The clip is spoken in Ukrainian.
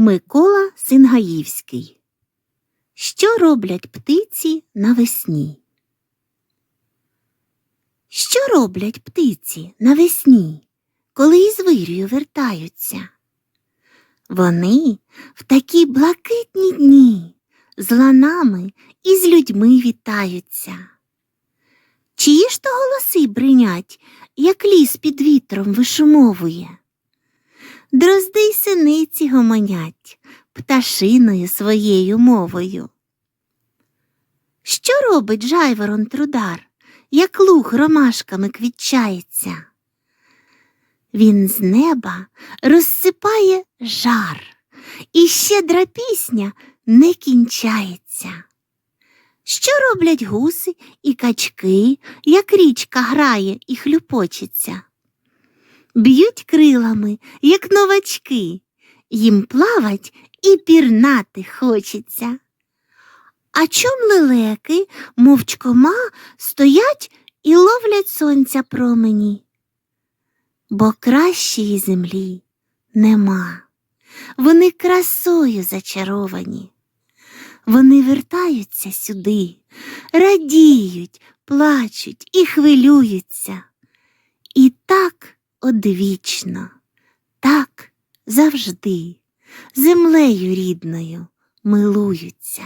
Микола Сингаївський. Що роблять птиці навесні? Що роблять птиці навесні, коли із вирію вертаються? Вони в такі блакитні дні з ланами і з людьми вітаються. Чиї ж то голоси бринять, як ліс під вітром вишумовує? Дрозди гомонять пташиною своєю мовою. Що робить жайворон трудар, як луг ромашками квітчається? Він з неба розсипає жар, і щедра пісня не кінчається. Що роблять гуси і качки, як річка грає і хлюпочеться? Б'ють крилами, як новачки, їм плавать і пірнати хочеться. А чом лелеки, мовчкома, стоять і ловлять сонця промені? Бо кращої землі нема. Вони красою зачаровані. Вони вертаються сюди, радіють, плачуть і хвилюються. І так одвічно, завжди, землею рідною милуються.